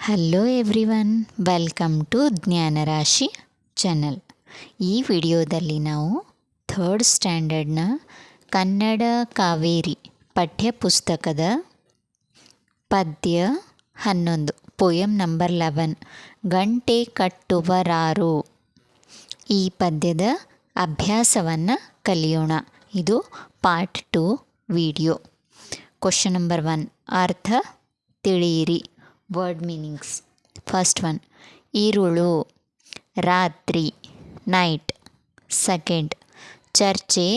Hello everyone welcome to Jnanarashi channel ಈ ವಿಡಿಯೋದಲ್ಲಿ ನಾವು ಥರ್ಡ್ ಸ್ಟ್ಯಾಂಡರ್ಡ್ನ ಕನ್ನಡ ಕಾವೇರಿ ಪಠ್ಯಪುಸ್ತಕದ ಪದ್ಯ ಹನ್ನೊಂದು ಪೋಯಮ್ ನಂಬರ್ ಲೆವೆನ್ ಗಂಟೆ ಕಟ್ಟುವರಾರು. ಈ ಪದ್ಯದ ಅಭ್ಯಾಸವನ್ನು ಕಲಿಯೋಣ. ಇದು part two video question number one ಅರ್ಥ ತಿಳಿಯಿರಿ. ವರ್ಡ್ ಮೀನಿಂಗ್ಸ್ ಫಸ್ಟ್ ಒನ್ ಈರುಳು ರಾತ್ರಿ ನೈಟ್ ಸೆಕೆಂಡ್ ಚರ್ಚೆ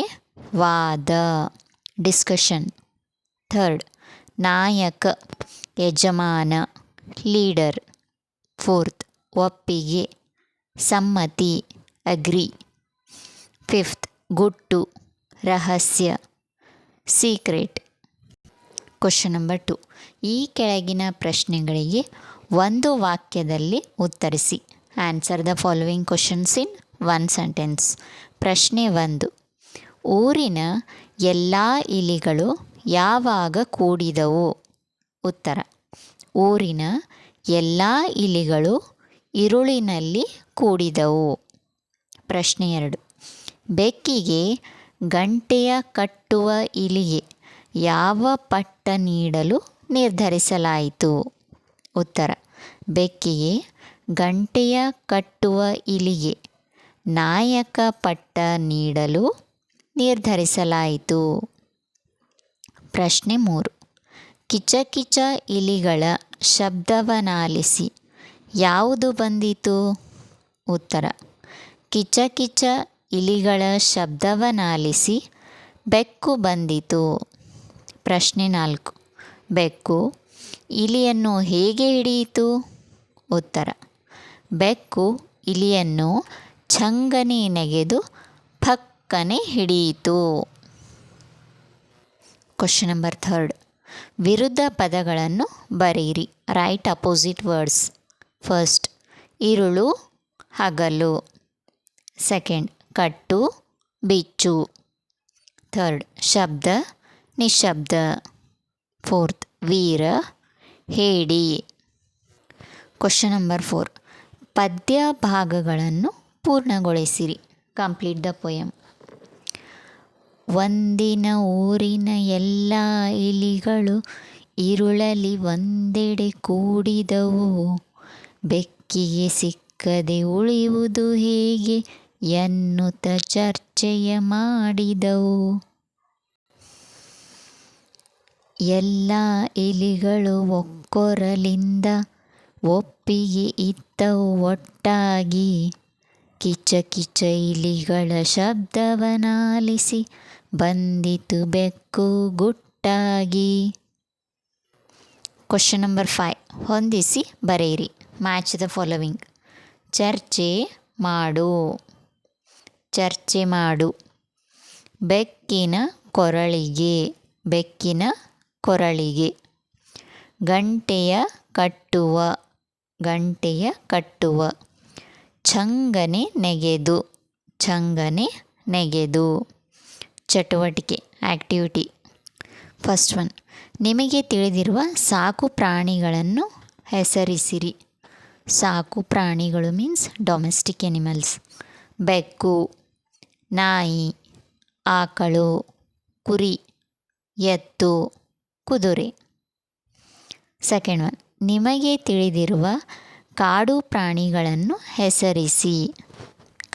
ವಾದ ಡಿಸ್ಕಷನ್ ಥರ್ಡ್ ನಾಯಕ ಯಜಮಾನ ಲೀಡರ್ ಫೋರ್ತ್ ಒಪ್ಪಿಗೆ ಸಮ್ಮತಿ ಅಗ್ರಿ ಫಿಫ್ತ್ ಗುಟ್ಟು ರಹಸ್ಯ ಸೀಕ್ರೆಟ್ ಕ್ವಶನ್ ನಂಬರ್ ಟು ಈ ಕೆಳಗಿನ ಪ್ರಶ್ನೆಗಳಿಗೆ ಒಂದು ವಾಕ್ಯದಲ್ಲಿ ಉತ್ತರಿಸಿ. Answer the following questions in one sentence ಪ್ರಶ್ನೆ ಒಂದು. ಊರಿನ ಎಲ್ಲ ಇಲಿಗಳು ಯಾವಾಗ ಕೂಡಿದವು? ಉತ್ತರ. ಊರಿನ ಎಲ್ಲ ಇಲಿಗಳು ಇರುಳಿನಲ್ಲಿ ಕೂಡಿದವು. ಪ್ರಶ್ನೆ ಎರಡು. ಬೆಕ್ಕಿಗೆ ಗಂಟೆಯ ಕಟ್ಟುವ ಇಲಿಗೆ ಯಾವ ಪಟ್ಟ ನೀಡಲು ನಿರ್ಧರಿಸಲಾಯಿತು? ಉತ್ತರ, ಬೆಕ್ಕಿಗೆ ಗಂಟೆಯ ಕಟ್ಟುವ ಇಲಿಗೆ ನಾಯಕ ಪಟ್ಟ ನೀಡಲು ನಿರ್ಧರಿಸಲಾಯಿತು. ಪ್ರಶ್ನೆ ಮೂರು ಕಿಚಕಿಚ ಇಲಿಗಳ ಶಬ್ದವನಾಲಿಸಿ ಯಾವುದು ಬಂದಿತು? ಉತ್ತರ ಕಿಚಕಿಚ ಇಲಿಗಳ ಶಬ್ದವನಾಲಿಸಿ ಬೆಕ್ಕು ಬಂದಿತು. ಪ್ರಶ್ನೆ ನಾಲ್ಕು. ಬೆಕ್ಕು, ಇಲಿಯನ್ನು ಹೇಗೆ ಹಿಡಿಯಿತು? ಉತ್ತರ, ಬೆಕ್ಕು, ಇಲಿಯನ್ನು ಚಂಗನೆ ನೆಗೆದು ಫಕ್ಕನೆ ಹಿಡಿಯಿತು. ಕ್ವಶನ್ ನಂಬರ್ ಥರ್ಡ್ ವಿರುದ್ಧ ಪದಗಳನ್ನು ಬರೆಯಿರಿ. ರೈಟ್ ಅಪೋಸಿಟ್ ವರ್ಡ್ಸ್ ಫಸ್ಟ್ ಇರುಳು, ಹಗಲು. ಸೆಕೆಂಡ್ ಕಟ್ಟು, ಬಿಚ್ಚು. ಥರ್ಡ್ ಶಬ್ದ ನಿಶಬ್ದ. ಫೋರ್ತ್, ವೀರ, ಹೇಡಿ. ಕ್ವಶನ್ ನಂಬರ್ ಫೋರ್ ಪದ್ಯ ಭಾಗಗಳನ್ನು ಪೂರ್ಣಗೊಳಿಸಿರಿ. ಕಂಪ್ಲೀಟ್ ದ ಪೊಯಮ್ ಒಂದಿನ ಊರಿನ ಎಲ್ಲ ಇಲಿಗಳು ಇರುಳಲಿ ಒಂದೆಡೆ ಕೂಡಿದವು. ಬೆಕ್ಕಿಗೆ ಸಿಕ್ಕದೆ ಉಳಿಯುವುದು ಹೇಗೆ? ಎನ್ನುತ್ತ ಚರ್ಚೆಯ ಮಾಡಿದವು. ಎಲ್ಲ ಇಲಿಗಳು ಒಕ್ಕೊರಲಿಂದ ಒಪ್ಪಿಗೆ ಇತ್ತವು ಒಟ್ಟಾಗಿ. ಕಿಚ ಕಿಚ ಇಲಿಗಳ ಶಬ್ದವನಾಲಿಸಿ ಬಂದಿತು ಬೆಕ್ಕು ಗುಟ್ಟಾಗಿ. ಕ್ವಶನ್ ನಂಬರ್ ಫೈವ್ ಹೊಂದಿಸಿ ಬರೆಯಿರಿ. ಮ್ಯಾಚ್ ದ ಫಾಲೋವಿಂಗ್ ಚರ್ಚೆ ಮಾಡು. ಚರ್ಚೆ ಮಾಡು. ಬೆಕ್ಕಿನ ಕೊರಳಿಗೆ. ಬೆಕ್ಕಿನ ಕೊರಳಿಗೆ. ಗಂಟೆಯ ಕಟ್ಟುವ ಗಂಟೆಯ ಕಟ್ಟುವ. ಚಂಗನೆ ನೆಗೆದು ಚಂಗನೆ ನೆಗೆದು. ಚಟುವಟಿಕೆ ಆ್ಯಕ್ಟಿವಿಟಿ ಫಸ್ಟ್ ಒನ್. ನಿಮಗೆ ತಿಳಿದಿರುವ ಸಾಕು ಪ್ರಾಣಿಗಳನ್ನು ಹೆಸರಿಸಿರಿ. ಸಾಕು ಪ್ರಾಣಿಗಳು ಮೀನ್ಸ್ ಡೊಮೆಸ್ಟಿಕ್ ಎನಿಮಲ್ಸ್. ಬೆಕ್ಕು, ನಾಯಿ, ಆಕಳು, ಕುರಿ, ಎತ್ತು. ಕುದುರೆ. ಸೆಕೆಂಡ್ ಒನ್ ನಿಮಗೆ ತಿಳಿದಿರುವ ಕಾಡು ಪ್ರಾಣಿಗಳನ್ನು ಹೆಸರಿಸಿ.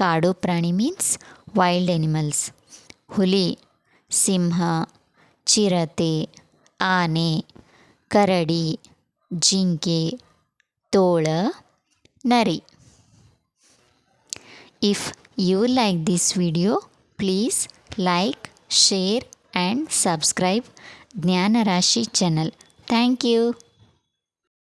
ಕಾಡು ಪ್ರಾಣಿ ಮೀನ್ಸ್ ವೈಲ್ಡ್ ಎನಿಮಲ್ಸ್ ಹುಲಿ, ಸಿಂಹ, ಚಿರತೆ, ಆನೆ, ಕರಡಿ, ಜಿಂಕೆ, ತೋಳ, ನರಿ. If you like this video please like share and subscribe Jnanarashi channel. Thank you.